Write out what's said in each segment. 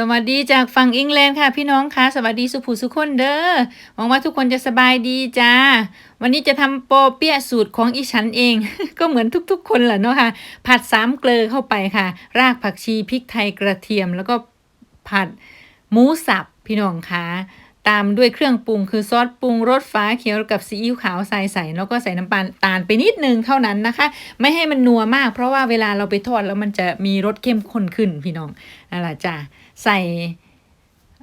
สวัสดีจากฝั่งอังกฤษค่ะพี่น้องคะสวัสดีสุภูสุคนเด้อหวังว่าทุกคนจะสบายดีจ้า วันนี้จะทำโปเปียสูตรของอีฉันเอง ก็เหมือนทุกๆ คนแหละเนาะค่ะ ผัดสามเกลือเข้าไปค่ะ รากผักชีพริกไทยกระเทียม แล้วก็ผัดหมูสับพี่น้องคะตามด้วยเครื่องปรุงคือซอสปรุงรสฟ้าเขียวกับซีอิ๊วขาวใส่ใส่แล้วก็ใส่น้ำตาลตาลไปนิดนึงเท่านั้นนะคะ ไม่ให้มันนัวมาก เพราะว่าเวลาเราไปทอดแล้วมันจะมีรสเข้มข้นขึ้นพี่น้องนั่นแหละจ้า ใส่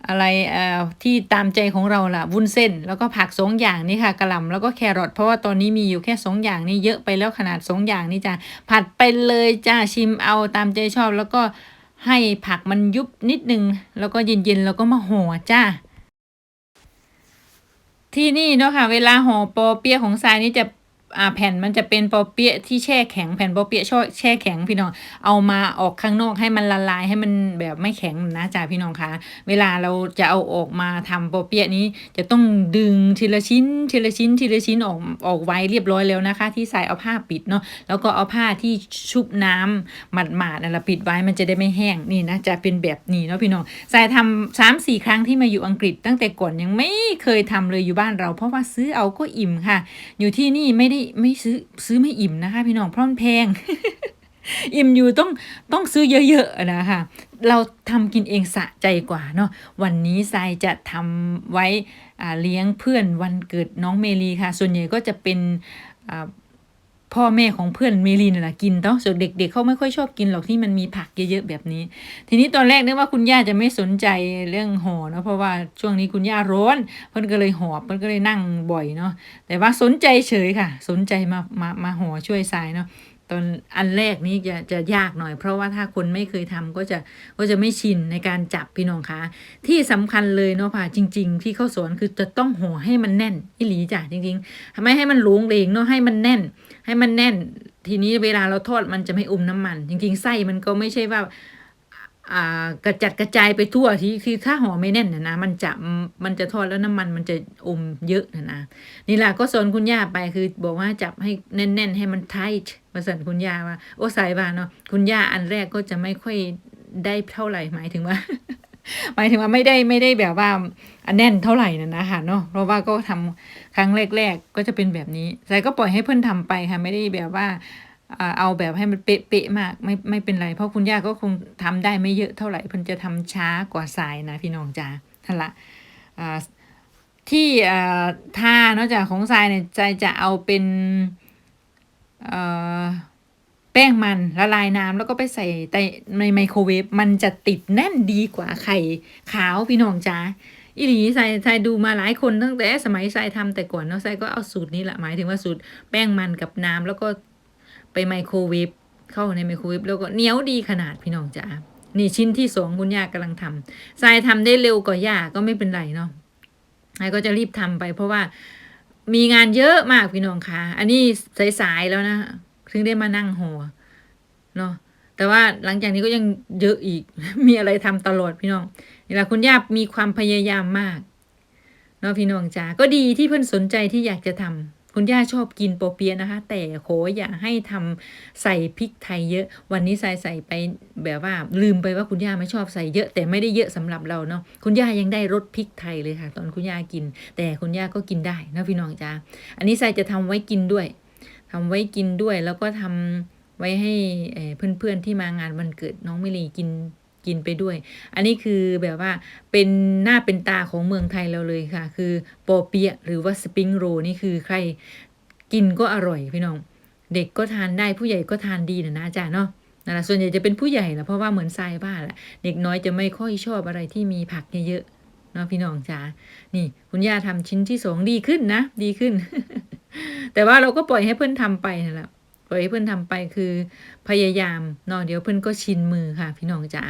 อะไรเอ่อที่ตามใจของเราล่ะวุ้นเส้น แล้วก็ผักสองอย่างนี่ค่ะกระหล่ำแล้วก็แครอทเพราะว่าตอนนี้มีอยู่แค่สองอย่างนี่เยอะไปแล้วขนาดสองอย่างนี่จ้าผัดไปเลยจ้าชิมเอาตามใจชอบ แล้วก็ให้ผักมันยุบนิดนึง แล้วก็เย็นๆแล้วก็มาห่อจ้าที่นี่เนาะค่ะเวลาห่อปอเปี๊ยะของทรายนี่จะ อ่าแผ่นมันจะเป็นปอเปี๊ยะที่แช่แข็งแผ่นปอเปี๊ยะช่อแช่แข็งพี่น้อง เอามาออกข้างนอกให้มันละลายให้มันแบบไม่แข็งนะจ๊ะพี่น้องคะเวลาเราจะเอาออกมาทำปอเปี๊ยะนี้จะต้องดึงทีละชิ้นทีละชิ้นทีละชิ้นออกออกไว้เรียบร้อยแล้วนะคะ ที่ใส่เอาผ้าปิดเนาะแล้วก็เอาผ้าที่ชุบน้ำหมาดๆนั่นแหละปิดไว้มันจะได้ไม่แห้งนี่นะจะเป็นแบบนี้เนาะพี่น้องทรายทำสามสี่ครั้งที่มาอยู่อังกฤษตั้งแต่ก่อนยังไม่เคยทำเลยอยู่บ้านเรา เพราะว่าซื้อเอาก็อิ่มค่ะ อยู่ที่นี่ไม่ได้ไม่ซื้อซื้อไม่อิ่มนะคะ พี่น้องเพราะมันแพง อิ่มอยู่ต้องต้องซื้อเยอะๆนะคะเราทำกินเองสะใจกว่าเนาะวันนี้ทรายจะทำไว้เลี้ยงเพื่อนวันเกิดน้องเมลีค่ะ ส่วนใหญ่ก็จะเป็น พ่อแม่ของเพื่อนเมลีนี่นะกินเนาะส่วนเด็ก ๆเขาไม่ค่อยชอบกินหรอกที่มันมีผักเยอะๆแบบนี้ ทีนี้ตอนแรกนึกว่าคุณย่าจะไม่สนใจเรื่องห่อเนาะเพราะว่าช่วงนี้คุณย่าร้อนเพื่อนก็เลยหอบเพื่อนก็เลยนั่งบ่อยเนาะแต่ว่าสนใจเฉยค่ะ สนใจมามามาห่อช่วยทรายเนาะ ตอนอันแรกนี้จะจะยากหน่อย เพราะว่าถ้าคนไม่เคยทำก็จะก็จะไม่ชินในการจับพี่น้องคะที่สำคัญเลยเนาะค่ะจริง ๆ ที่เขาสอนคือจะต้องห่อให้มันแน่นอีหลีจ้ะจริงๆทำไมให้มันหลวงเลงเนาะให้มันแน่น ให้มันแน่น ทีนี้เวลาเราทอดมันจะไม่อมน้ำมัน จริง ๆ ไส้มันก็ไม่ใช่ว่า กระจัดกระจายไปทั่วที่คือถ้าห่อไม่แน่นนะนะมันจะมันจะทอดแล้วน้ำมันมันจะอมเยอะนะนะนี่แหละก็สอนคุณย่าไปคือบอกว่าจับให้แน่น ๆ ให้มันไทท์มาสั่นคุณย่าว่า โอ้สายบานเนาะคุณย่าอันแรกก็จะไม่ค่อยได้เท่าไหร่หมายถึงว่า หมายถึงว่าไม่ได้ไม่ได้แบบว่าอันแน่นเท่าไหร่นะนะคะเนาะเพราะว่าก็ทำครั้งแรก ๆ ก็จะเป็นแบบนี้สายก็ปล่อยให้เพื่อนทำไปค่ะไม่ได้แบบว่า เอาแบบให้มันเป๊ะๆมากไม่ไม่เป็นไร เพราะคุณย่าก็คงทำได้ไม่เยอะเท่าไหร่เพิ่นจะทำช้ากว่าสายนะพี่น้องจ้าท่านละที่อ่าทาเนอกจากของทรายเนี่ยใจจะเอาเป็นแป้งมันละลายน้ำแล้วก็ไปใส่ในไมโครเวฟมันจะติดแน่นดีกว่าไข่ขาวพี่น้องจ้าอีหลีใส่ใส่ดูมาหลายคนตั้งแต่สมัยใส่ทำแต่ก่อนเนาะใส่ก็เอาสูตรนี้แหละหมายถึงว่าสูตรแป้งมันกับน้ำแล้วก็ ไปไมโครเวฟเข้าในไมโครเวฟแล้วก็เหนียวดีขนาดพี่น้องจ๋านี่ชิ้นที่สองคุณย่ากำลังทำทรายทำได้เร็วกว่าย่าก็ไม่เป็นไรเนาะทรายก็จะรีบทำไปเพราะว่ามีงานเยอะมากพี่น้องคะอันนี้สายๆแล้วนะถึงได้มานั่งหัวเนาะแต่ว่าหลังจากนี้ก็ยังเยอะอีก มีอะไรทำตลอดพี่น้องนี่แหละคุณย่ามีความพยายามมากเนาะพี่น้องจ๋าก็ดีที่เพื่อนสนใจที่อยากจะทำ คุณย่าชอบกินโปเปียนะคะ แต่โขอย่าให้ทำใส่พริกไทยเยอะ วันนี้ใส่ใส่ไปแบบว่าลืมไปว่าคุณย่าไม่ชอบใส่เยอะ แต่ไม่ได้เยอะสำหรับเราเนาะคุณย่ายังได้รสพริกไทยเลยค่ะ ตอนคุณย่ากิน แต่คุณย่าก็กินได้นะพี่น้องจ้าอันนี้ใส่จะทำไว้กินด้วยทำไว้กินด้วยแล้วก็ทำไว้ให้เพื่อนๆที่มางานวันเกิดน้องมิลีกิน กินไปด้วย อันนี้คือแบบว่าเป็นหน้าเป็นตาของเมืองไทยเราเลยค่ะ คือปอเปียหรือว่าสปริงโรนี่คือใครกินก็อร่อยพี่น้อง เด็กก็ทานได้ผู้ใหญ่ก็ทานดีนะนะอาจารย์เนาะนั่นแหละส่วนใหญ่จะเป็นผู้ใหญ่นะเพราะว่าเหมือนทรายบ้านแหละเด็กน้อยจะไม่ค่อยชอบอะไรที่มีผักเยอะๆเนาะพี่น้องจ๋านี่ คุณย่าทำชิ้นที่สองดีขึ้นนะ ดีขึ้น แต่ว่าเราก็ปล่อยให้เพื่อนทำไปนั่นแหละปล่อยให้เพื่อนทำไปคือพยายามเนาะเดี๋ยวเพื่อนก็ชินมือค่ะ พี่น้องจ๋า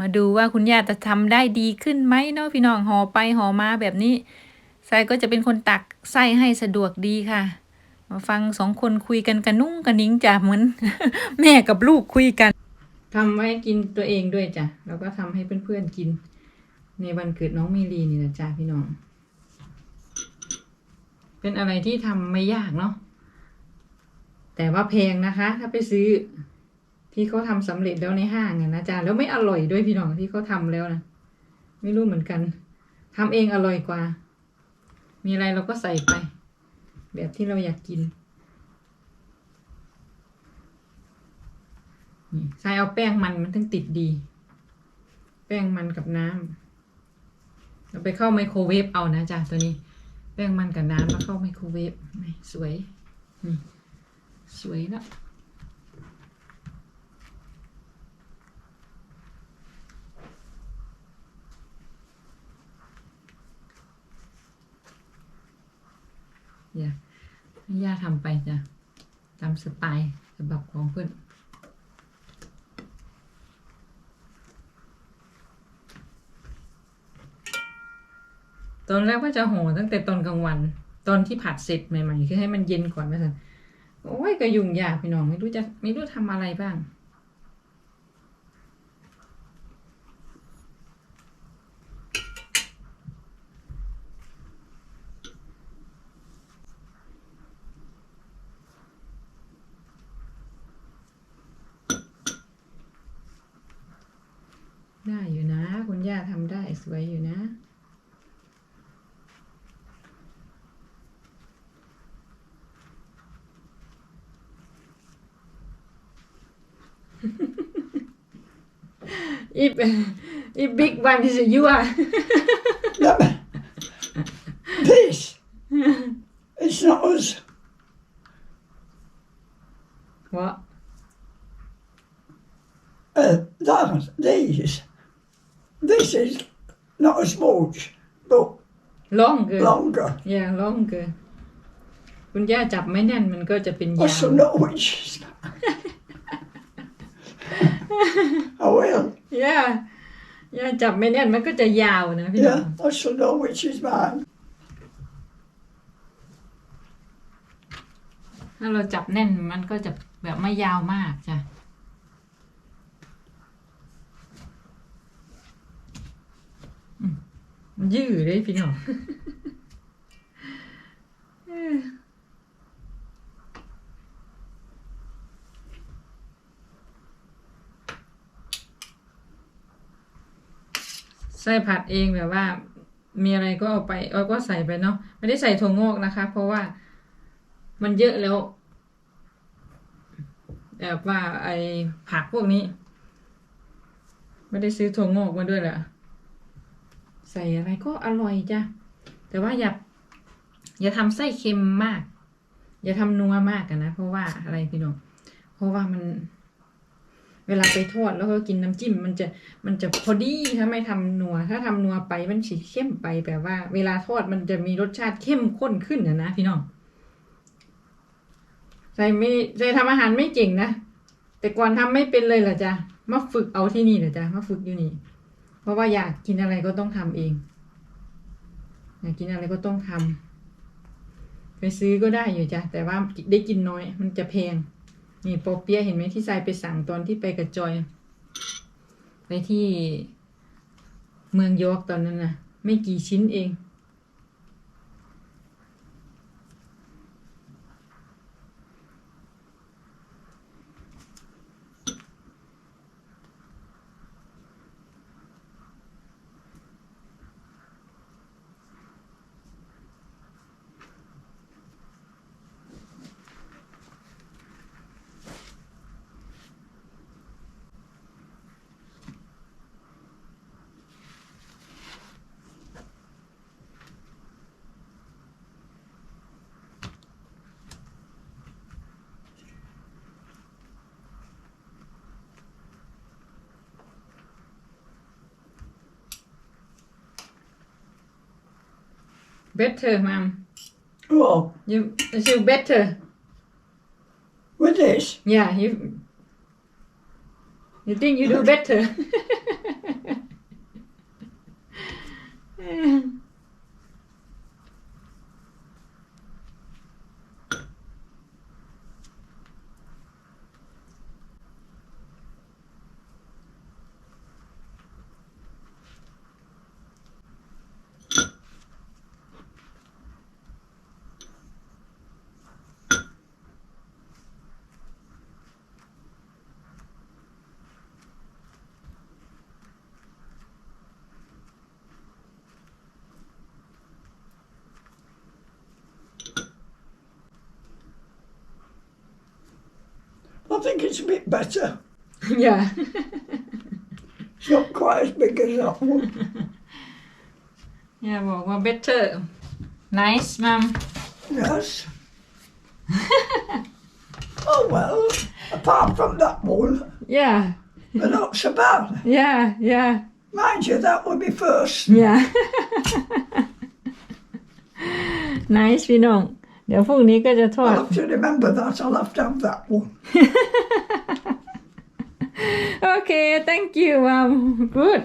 มาดูว่าคุณย่าจะทำได้ดีขึ้นไหมเนาะพี่น้องห่อไปห่อมาแบบนี้ไส้ก็จะเป็นคนตักไส้ให้สะดวกดีค่ะ มาฟังสองคนคุยกันกระนุ่งกระนิ้งจ้ะเหมือนแม่กับลูกคุยกันทำไว้กินตัวเองด้วยจ้ะแล้วก็ทำให้เพื่อนๆกิน ในวันเกิดน้องมีลีนี่นะจ้ะพี่น้อง เป็นอะไรที่ทำไม่ยากเนาะแต่ว่าแพงนะคะ ถ้าไปซื้อ ที่เขาทำสำเร็จแล้วในห้างอะนะจ๊ะแล้วไม่อร่อยด้วยพี่น้องที่เขาทำแล้วนะไม่รู้เหมือนกันทำเองอร่อยกว่า มีอะไรเราก็ใส่ไป แบบที่เราอยากกินนี่ใส่เอาแป้งมันมันถึงติดดี แป้งมันกับน้ำเราไปเข้าไมโครเวฟเอานะจ๊ะตัวนี้ แป้งมันกับน้ำแล้วเข้าไมโครเวฟนี่สวย นี่ สวยเนอ อย่าให้ย่าทำไปจ้ะตามสไตล์ฉบับของเพื่อนตอนแรกว่าจะห่อตั้งแต่ตอนกลางวัน ตอนที่ผัดเสร็จใหม่ๆ คือให้มันเย็นก่อนนะสันโอ้ยก็ยุ่งยากพี่น้องไม่รู้จะไม่รู้ทำอะไรบ้าง สวยอยู่นะ if if big one is you are No, but this, it's not as, what uh, that, these, this is not as much, but longer longer. yeah longer คุณย่าจับไม่แน่นมันก็จะเป็น I ยาว shall know which is. I will, ย่าย่าจับไม่แน่นมันก็จะยาวนะพี่น้อง yeah, I shall know which is mine. ถ้าเราจับแน่นมันก็จะแบบไม่ยาวมากจ้ะอืมมัน ยืดเลยพี่น้องเออใส่ผัดเองแบบว่า มีอะไรก็เอาไปเอาก็ใส่ไปเนาะไม่ได้ใส่ถั่วงอกนะคะ เพราะว่ามันเยอะแล้วแบบว่าไอ้ผักพวกนี้ ไม่ได้ซื้อถั่วงอกมาด้วยแหละ ใส่อะไรก็อร่อยจ้ะ แต่ว่าอย่าอย่าทำไส้เค็มมาก อย่าทำนัวมากกันนะ เพราะว่าอะไรพี่น้อง เพราะว่ามัน เวลาไปทอดแล้วก็กินน้ำจิ้ม มันจะมันจะพอดีถ้าไม่ทำนัว ถ้าทำนัวไปมันสีเข้มไปแบบว่า เวลาทอดมันจะมีรสชาติเข้มข้นขึ้นนะนะพี่น้องใส่ไม่ใส่ทำอาหารไม่เก่งนะ แต่ก่อนทำไม่เป็นเลยเหรอจ๊ะมาฝึกเอาที่นี่เหรอจ๊ะมาฝึกอยู่นี่ เพราะว่าอยากกินอะไรก็ต้องทำเอง อยากกินอะไรก็ต้องทำไปซื้อก็ได้อยู่จ้ะแต่ว่าได้กินน้อย มันจะแพงนี่โปเปียเห็นไหมที่ทรายไปสั่งตอนที่ไปกับจอย ไปที่เมืองยอร์กตอนนั้นนะไม่กี่ชิ้นเอง better mom Oh, you you better. With this, yeah you you think you do better think it's a bit better. Yeah. it's not quite as big as that one. Yeah, well, we're better. Nice, ma'am. Yes. oh, well, apart from that one. Yeah. They're not so bad. Yeah, yeah. Mind you, that would be first. Yeah. nice, we know. เดี๋ยวพรุ่งนี้ก็จะทอด I'll have to remember that. I'll have to have that one. โอเค thank you mom good